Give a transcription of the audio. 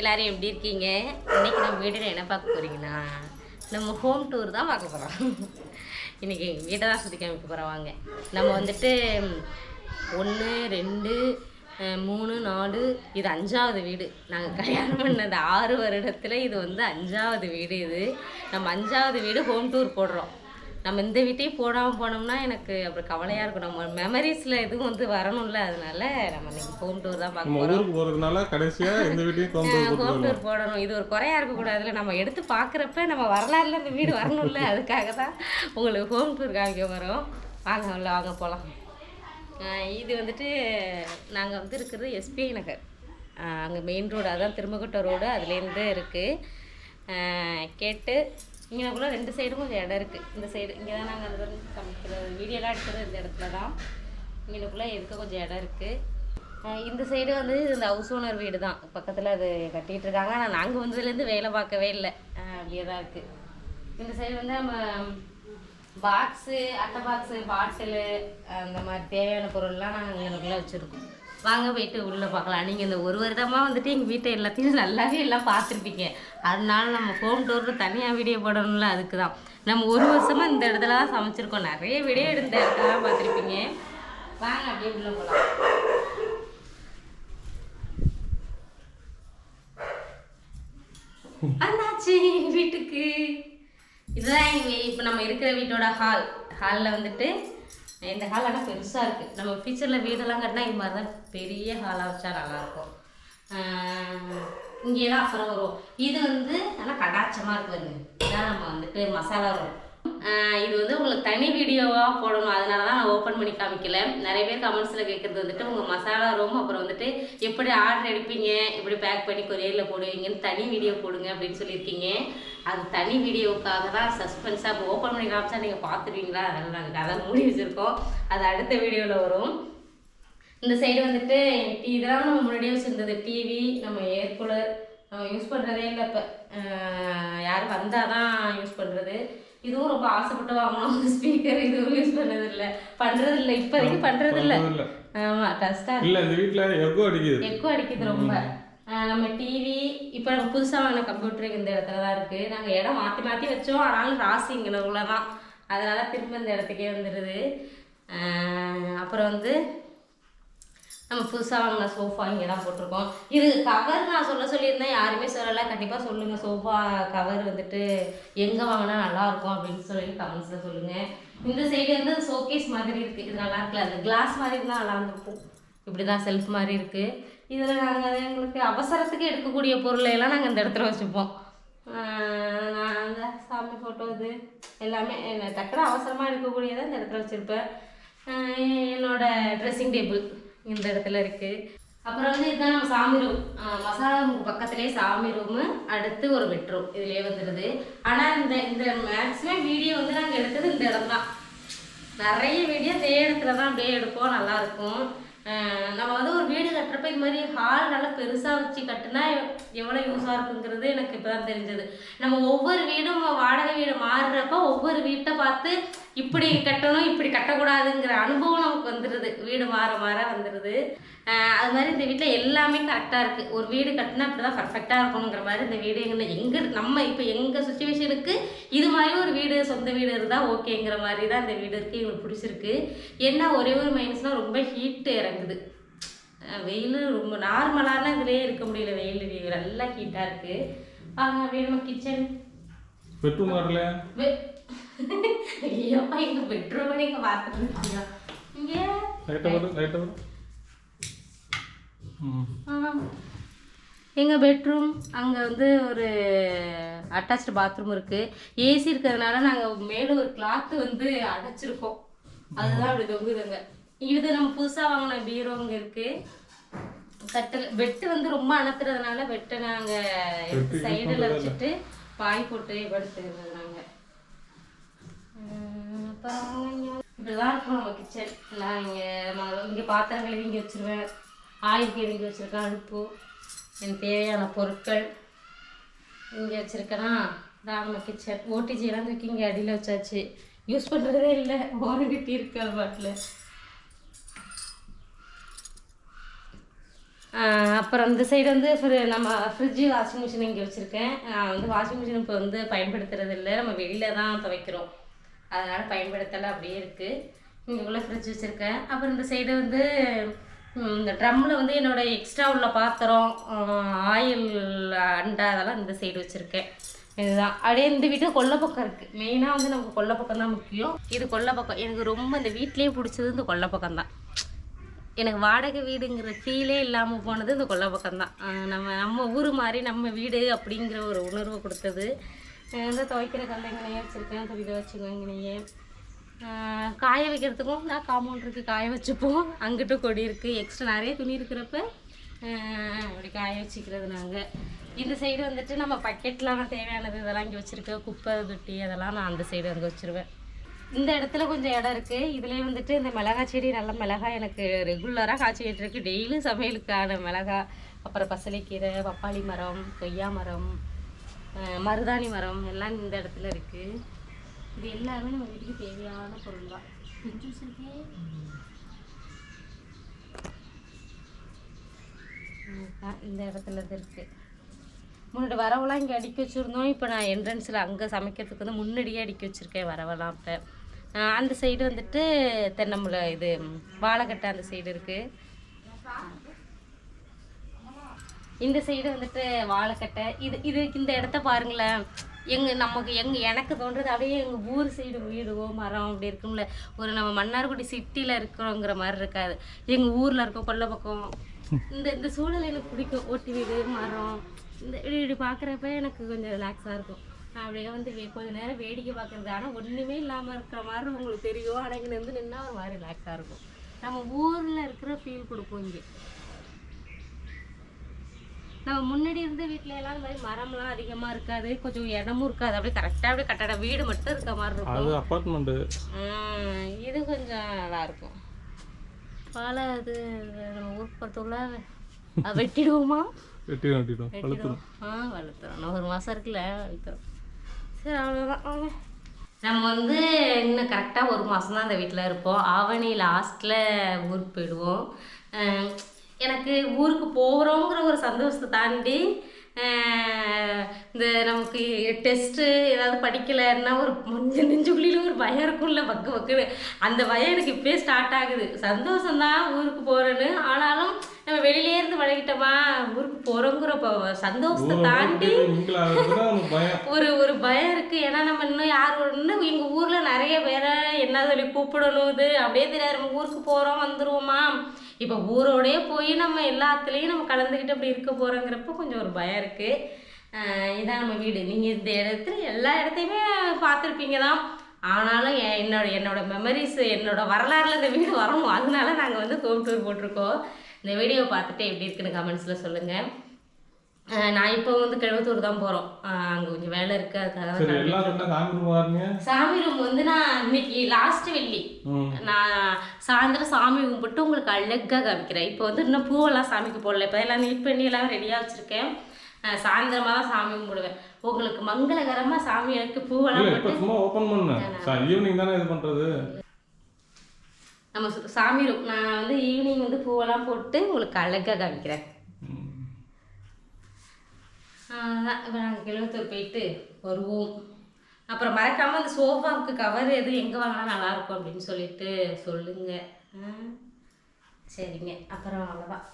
எல்லாரும் எப்படி இருக்கீங்க? இன்றைக்கி நம்ம வீடியோவில் என்ன பார்க்க போகிறீங்கன்னா நம்ம ஹோம் டூர் தான் பார்க்க போகிறோம் இன்றைக்கி எங்கள் வீட்டை தான் சுற்றி காமிக்க போகிறோம் வாங்க. நம்ம வந்துட்டு ஒன்று ரெண்டு மூணு நாலு இது அஞ்சாவது வீடு. நாங்கள் கல்யாணம் பண்ணது ஆறு வருடத்தில் இது வந்து அஞ்சாவது வீடு இது. நம்ம அஞ்சாவது வீடு ஹோம் டூர் போடுறோம். நம்ம இந்த வீட்டையும் போடாமல் போனோம்னா எனக்கு அப்புறம் கவலையாக இருக்கும். நம்ம மெமரிஸில் எதுவும் வந்து வரணும்ல அதனால நம்ம இன்னைக்கு ஹோம் டூர் தான் பார்க்க போகிறோம் ஊருக்கு போறதுனால கடைசியா இந்த வீட்டையும் ஹோம் டூர் போடணும். இது ஒரு குறையா இருக்கக்கூடாதுல நம்ம எடுத்து பார்க்குறப்ப நம்ம வரலாறுல இந்த வீடு வரணும்ல. அதுக்காக தான் உங்களுக்கு ஹோம் டூர் காமிக்க வரோம் வாங்க உள்ள வாங்க போகலாம் இது வந்துட்டு நாங்கள் வந்து இருக்கிறது எஸ்பிஐ நகர். அங்கே மெயின் ரோடு அதான் திருமகோட்டை ரோடு அதுலேருந்து இருக்குது கேட்டு இங்கனக்குள்ள ரெண்டு சைடும் கொஞ்சம் இடம் இருக்குது இந்த சைடு இங்கே தான் நாங்கள் அந்த சமைக்கிற வீடியோலாம் எடுத்தது இந்த இடத்துல தான் இங்கனக்குள்ளே இருக்க கொஞ்சம் இடம் இருக்குது இந்த சைடு வந்து இந்த ஹவுஸ் ஓனர் வீடு தான் பக்கத்தில் அது கட்டிகிட்டு இருக்காங்க. ஆனால் நாங்கள் வந்ததுலேருந்து வேலை பார்க்கவே இல்லை. அப்படியே தான் இருக்குது இந்த சைடு வந்து நம்ம பாக்ஸு அட்டை பாக்ஸு பாட்டிலு அந்த மாதிரி தேவையான பொருள்லாம் நாங்கள் எங்களுக்குள்ளே வச்சுருக்கோம். வாங்க போயிட்டு உள்ளே பார்க்கலாம். நீங்கள் இந்த ஒரு வருடமாக வந்துட்டு எங்கள் வீட்டை எல்லாத்தையும் நல்லாவே எல்லாம் பார்த்துருப்பீங்க. அதனால நம்ம ஹோம் டூர்னு தனியாக வீடியோ போடணும்ல அதுக்கு தான் நம்ம ஒரு வருஷமாக இந்த இடத்துல தான் சமைச்சிருக்கோம். நிறைய வீடியோ இந்த இடத்துலலாம் பார்த்துருப்பீங்க. வாங்க அப்படியே உள்ளே போகலாம் அண்ணாச்சி வீட்டுக்கு. இதுதான் இப்போ நம்ம இருக்கிற வீட்டோட ஹால் ஹாலில் வந்துட்டு இந்த ஹால் ஆனால் பெருசாக இருக்குது நம்ம ஃபியூச்சரில் வீடெல்லாம் கட்டினா இது மாதிரி தான் பெரிய ஹாலாக வச்சா நல்லாயிருக்கும். தான் அப்புறம் வரும். இது வந்து ஆனால் கடாச்சமாக இருக்குதுங்க இதான் நம்ம வந்துட்டு மசாலா வரும் இது வந்து உங்களுக்கு தனி வீடியோவாக போடணும். அதனால தான் நான் ஓப்பன் பண்ணி காமிக்கல. நிறைய பேர் கமெண்ட்ஸில் கேட்குறது வந்துட்டு உங்கள் மசாலா ரூம் அப்புறம் வந்துட்டு எப்படி ஆர்டர் எடுப்பீங்க? எப்படி பேக் பண்ணி கொரியரில் போடுவீங்கன்னு தனி வீடியோ போடுங்க அப்படின்னு சொல்லியிருக்கீங்க. அது தனி வீடியோவுக்காக தான் சஸ்பென்ஸாக இப்போ ஓப்பன் பண்ணி காமிச்சா நீங்கள் பார்த்துருவீங்களா? அதனால் நாங்கள் கதை மூடி வச்சுருக்கோம். அது அடுத்த வீடியோவில் வரும். இந்த சைடு வந்துட்டு டீ இதெல்லாம் நம்ம முன்னாடியே வச்சுருந்தது. டிவி நம்ம ஏர் கூலர் யூஸ் பண்ணுறதே இல்லை இப்போ. யாரும் வந்தால் தான் யூஸ் பண்ணுறது இதுவும் ரொம்ப ஆசைப்பட்டு வாங்கணும். ஸ்பீக்கர் இதுவும் யூஸ் பண்ணது இல்லை பண்ணுறது இல்லை இப்போதைக்கு பண்ணுறது இல்லை இல்ல ஆமாம் டஸ்ட்டாக இல்ல இந்த வீட்ல எக்கோ அடிக்குது. எக்கோ அடிக்குது ரொம்ப. நம்ம டிவி இப்போ நம்ம புதுசாக வாங்கின கம்ப்யூட்டர் இந்த இடத்துல தான் இருக்குது நாங்கள் இடம் மாற்றி மாற்றி வச்சோம். ஆனாலும் ராசி இங்கே தான் அதனால திரும்ப இந்த இடத்துக்கே வந்துடுது அப்புறம் வந்து நம்ம புதுசாக வாங்கின சோஃபா இங்கே தான் போட்டிருக்கோம். இது கவர் நான் சொல்ல சொல்லியிருந்தேன் யாருமே சொல்லலை. கண்டிப்பாக சொல்லுங்கள் சோஃபா கவர் வந்துட்டு எங்கே வாங்கினா நல்லாயிருக்கும் அப்படின்னு சொல்லி கமெண்ட்ஸில் சொல்லுங்கள் இந்த சைடு வந்து ஷோகேஸ் மாதிரி இருக்குது இது நல்லா இருக்குல்ல அந்த கிளாஸ் மாதிரி இருந்தால் நல்லா இருந்திருக்கும். இப்படி தான் செல்ஃப் மாதிரி இருக்குது இதில் நாங்கள் எங்களுக்கு அவசரத்துக்கு எடுக்கக்கூடிய பொருளை எல்லாம் நாங்கள் இந்த இடத்துல வச்சுப்போம். நான் அந்த சாமி ஃபோட்டோ இது எல்லாமே என்ன டக்குனு அவசரமாக எடுக்கக்கூடியதை இந்த இடத்துல வச்சுருப்பேன். என்னோடய ட்ரெஸ்ஸிங் டேபிள் இந்த இடத்துல இருக்குது அப்புறம் வந்து இதுதான் நம்ம சாமி ரூம். மசாலா ரூம் பக்கத்துலேயே சாமி ரூமு அடுத்து ஒரு பெட்ரூம் இதுலேயே வந்துடுது ஆனால் இந்த இந்த மேக்ஸிமம் வீடியோ வந்து நாங்கள் எடுத்தது இந்த இடம் தான் நிறைய வீடியோ இதே இடத்துல தான் அப்படியே எடுப்போம் நல்லாயிருக்கும் நம்ம வந்து ஒரு வீடு இது மாதிரி ஹால் நல்லா பெருசாக வச்சு கட்டினா எவ்வளோ யூஸாக இருக்குங்கிறது எனக்கு இப்போ தான் தெரிஞ்சது. நம்ம ஒவ்வொரு வீடும் வாடகை வீடு மாறுறப்ப ஒவ்வொரு வீட்டை பார்த்து இப்படி கட்டணும் இப்படி கட்டக்கூடாதுங்கிற அனுபவம் நமக்கு வந்துடுது வீடு மாற மாற வந்துடுது அது மாதிரி இந்த வீட்டில் எல்லாமே கரெக்டாக இருக்குது ஒரு வீடு கட்டினா இப்படி தான் பர்ஃபெக்டாக இருக்கணுங்கிற மாதிரி இந்த வீடு எங்கே எங்கே நம்ம இப்போ எங்கள் சுச்சுவேஷனுக்கு இது மாதிரி ஒரு வீடு சொந்த வீடு இருந்தால் ஓகேங்கிற மாதிரி தான் இந்த வீடு இருக்குது எங்களுக்கு பிடிச்சிருக்கு. என்ன ஒரே ஒரு மைனஸ்னால் ரொம்ப ஹீட்டு இறங்குது. வெயில் ரொம்ப நார்மலான இதுலேயே இருக்க முடியல வெயில் நல்லா ஹீட்டாக இருக்குது வாங்க வேணுமா கிச்சன் பெட்ரூம் வரல ஐயோப்பா எங்கள் பெட்ரூம் நீங்கள் பார்த்துட்டு இருக்கீங்க இங்கே. எங்கள் பெட்ரூம் அங்கே வந்து ஒரு அட்டாச்டு பாத்ரூம் இருக்குது ஏசி இருக்கிறதுனால நாங்கள் மேலே ஒரு கிளாத்து வந்து அடைச்சிருக்கோம். அதுதான் அப்படி தொங்குதுங்க. இது நம்ம புதுசாக வாங்கின பீரோ இங்கே இருக்குது கட்டில் பெட்டு வந்து ரொம்ப அணத்துறதுனால பெட்டை நாங்கள் சைடில் வச்சுட்டு பாய் போட்டு படுத்துக்கிறது நாங்கள் அப்புறம் இப்படிதான் இருக்கும் நம்ம கிச்சன் நான் இங்கே இங்கே பாத்திரம் கழுவி இங்கே வச்சிருவேன். ஆயில் கீழே இங்கே வச்சுருக்கேன் அடுப்பு. எனக்கு தேவையான பொருட்கள் இங்கே வச்சுருக்கேனா? இதான் நம்ம கிச்சன் ஓடிஜியெல்லாம் தூக்கி இங்கே அடியில் வச்சாச்சு. யூஸ் பண்ணுறதே இல்லை. ஓரம் கட்டி இருக்கு அது பாட்டில். அப்புறம் இந்த சைடு வந்து நம்ம ஃப்ரிட்ஜு வாஷிங் மிஷின் இங்கே வச்சுருக்கேன். நான் வந்து வாஷிங் மிஷின் இப்போ வந்து பயன்படுத்துறது இல்லை. நம்ம வெளியில தான் துவைக்கிறோம். அதனால் பயன்படுத்தலை அப்படியே இருக்குது இங்கேக்குள்ளே ஃப்ரிட்ஜ் வச்சுருக்கேன். அப்புறம் இந்த சைடு வந்து இந்த ட்ரம்மில் வந்து என்னோட எக்ஸ்ட்ரா உள்ள பாத்திரம் ஆயில் அண்டா அதெல்லாம் இந்த சைடு வச்சுருக்கேன். இதுதான். அப்படியே இந்த வீட்டு கொல்லை பக்கம் இருக்குது மெயினாக வந்து நமக்கு கொல்லப்பக்கம் தான் முக்கியம். இது கொல்லப்பக்கம் எனக்கு ரொம்ப இந்த வீட்லேயே பிடிச்சது இந்த கொல்லப்பக்கம் தான் எனக்கு வாடகை வீடுங்கிற ஃபீலே இல்லாமல் போனது இந்த கொல்லை பக்கம் தான் நம்ம நம்ம ஊர் மாதிரி நம்ம வீடு அப்படிங்கிற ஒரு உணர்வு கொடுத்தது. வந்து இந்த துவைக்கிற கல்லைங்கனையே வச்சுருக்கேன் துணி துவைச்சுக்கங்கனையே காய வைக்கிறதுக்கும் நான் காம்பவுண்ட் இருக்குது காய வச்சுப்போம். அங்கிட்டும் கொடி இருக்குது எக்ஸ்ட்ரா நிறைய துணி இருக்கிறப்ப அப்படி காய வச்சுக்கிறது நாங்கள் இந்த சைடு வந்துட்டு நம்ம பக்கெட்லாம் தேவையானது இதெல்லாம் இங்கே வச்சுருக்கேன் குப்பை தொட்டி அதெல்லாம் நான் அந்த சைடு அங்கே வச்சுருவேன். இந்த இடத்துல கொஞ்சம் இடம் இருக்குது இதுலேயே வந்துட்டு இந்த மிளகாய் செடி நல்ல மிளகாய் எனக்கு ரெகுலராக காய்ச்சிக்கிட்டு இருக்குது டெய்லியும் சமையலுக்கான மிளகாய் அப்புறம் பசலைக்கீரை பப்பாளி மரம் கொய்யா மரம் மருதாணி மரம் எல்லாம் இந்த இடத்துல இருக்குது இது எல்லாமே நம்ம வீட்டுக்கு தேவையான பொருள் தான். இந்த இடத்துல இது இருக்குது முன்னாடி வரவெல்லாம் இங்கே அடுக்கி வச்சுருந்தோம். இப்போ நான் என்ட்ரன்ஸில் அங்கே சமைக்கிறதுக்கு வந்து முன்னாடியே அடுக்கி வச்சுருக்கேன் வரவெல்லாம் இப்போ அந்த சைடு வந்துட்டு தென்னம்புல இது வாழைக்கட்டை அந்த சைடு இருக்குது இந்த சைடு வந்துட்டு வாழைக்கட்டை. இது இது இந்த இடத்த பாருங்களேன். எங்கள் நமக்கு எங்கள் எனக்கு தோன்றது அப்படியே எங்கள் ஊர் சைடு வீடுவோ மரம் அப்படி இருக்கும்ல. ஒரு நம்ம மன்னார்குடி சிட்டியில் இருக்கிறோங்கிற மாதிரி இருக்காது. எங்கள் ஊரில் இருக்கோம் கொல்லை பக்கம். இந்த இந்த சூழல் எனக்கு பிடிக்கும். ஓட்டி வீடு மரம். இந்த இப்படி இப்படி பார்க்குறப்ப எனக்கு கொஞ்சம் ரிலாக்ஸாக இருக்கும். அப்படியே வந்து கொஞ்ச நேரம் வேடிக்கை பார்க்குறது. ஆனால் ஒன்றுமே இல்லாமல் இருக்கிற மாதிரி உங்களுக்கு தெரியும். ஆனால் இங்கே வந்து நின்னா ஒரு மாதிரி ரிலாக்ஸாக இருக்கும். நம்ம ஊரில் இருக்கிற ஃபீல் கொடுக்கும் இங்கே. நம்ம முன்னாடி இருந்த வீட்ல எல்லாம் இந்த மாதிரி மரம்லாம் அதிகமா இருக்காது. கொஞ்சம் இடமும் இருக்காது. அப்படியே கரெக்டா அப்படியே கட்டட வீடு மட்டும் இருக்க மாதிரி இருக்கும். அது அப்பார்ட்மெண்ட்டு உம், இது கொஞ்சம் நல்லா இருக்கும். பாலை அது நம்ம அது வெட்டிடுவோமா? வெட்டி வெட்டிடும் வெட்டிடுவோம். ஆ வளர்த்துறோம். ஒரு மாதம் இருக்குல்ல வளர்த்துறோம். சரி அவ்வளோதான் வாங்க நம்ம வந்து இன்னும் கரெக்டாக ஒரு மாதம் தான் அந்த வீட்டில் இருப்போம். ஆவணி லாஸ்ட்டில் ஊருக்கு போயிடுவோம். எனக்கு ஊருக்கு போகிறோங்கிற ஒரு சந்தோஷத்தை தாண்டி இந்த நமக்கு டெஸ்ட்டு ஏதாவது படிக்கலைன்னா ஒரு மஞ்சள் நெஞ்சுக்குள்ளில ஒரு பயம் இருக்கும்ல பக்கு பக்குன்னு. அந்த பயம் எனக்கு இப்பயே ஸ்டார்ட் ஆகுது. சந்தோஷம்தான் ஊருக்கு போகிறேன்னு ஆனாலும் நம்ம வெளியிலே இருந்து பழகிட்டோமா ஊருக்கு போகிறோங்கிற சந்தோஷத்தை தாண்டி ஒரு ஒரு பயம் இருக்கு. ஏன்னா நம்ம இன்னும் யார் இன்னும் எங்க ஊர்ல நிறைய பேரை என்ன சொல்லி கூப்பிடணும் இது? அப்படியே தெரியாது. நம்ம ஊருக்கு போறோம் வந்துருவோமா? இப்போ ஊரோடயே போய் நம்ம எல்லாத்துலேயும் நம்ம கலந்துக்கிட்டு அப்படி இருக்க போகிறோங்கிறப்ப கொஞ்சம் ஒரு பயம் இருக்குது இதான் நம்ம வீடு. நீங்கள் இந்த இடத்துல எல்லா இடத்தையுமே பார்த்துருப்பீங்க தான் ஆனாலும் என்னோட என்னோட மெமரிஸ் என்னோட வரலாறுல இந்த வீடு வரணும். அதனால நாங்கள் வந்து ஹோம் டூர் போட்டிருக்கோம். இந்த வீடியோ பார்த்துட்டு எப்படி இருக்குன்னு கமெண்ட்ஸில் சொல்லுங்கள் நான் இப்போ வந்து கிழவத்தூர் தான் போகிறோம் அங்கே கொஞ்சம் வேலை இருக்குது அதுக்காக சாமி ரூம் சாமி வந்து நான் இன்னைக்கு லாஸ்ட் வெள்ளி. நான் சாயந்தரம் சாமி கும்பிட்டு உங்களுக்கு அழகாக காமிக்கிறேன். இப்போ வந்து இன்னும் பூவெல்லாம் சாமிக்கு போடல. இப்போ எல்லாம் நீட் பண்ணி எல்லாம் ரெடியாக வச்சுருக்கேன். சாயந்தரமாக தான் சாமி கும்பிடுவேன் உங்களுக்கு மங்களகரமாக சாமிக்கு பூவெல்லாம் இல்லை இப்போ சும்மா ஓப்பன் பண்ண. ஈவினிங் தானே இது பண்ணுறது நம்ம சாமி ரூம் நான் வந்து ஈவினிங் வந்து பூவெல்லாம் போட்டு உங்களுக்கு அழகாக காமிக்கிறேன். இப்போ நாங்கள் கிழவத்தூர் போயிட்டு வருவோம். அப்புறம் மறக்காமல் அந்த சோஃபாவுக்கு கவர் எதுவும் எங்கே வாங்கினா நல்லாயிருக்கும் அப்படின்னு சொல்லிட்டு சொல்லுங்கள் சரிங்க. அப்புறம் அவ்வளோதான்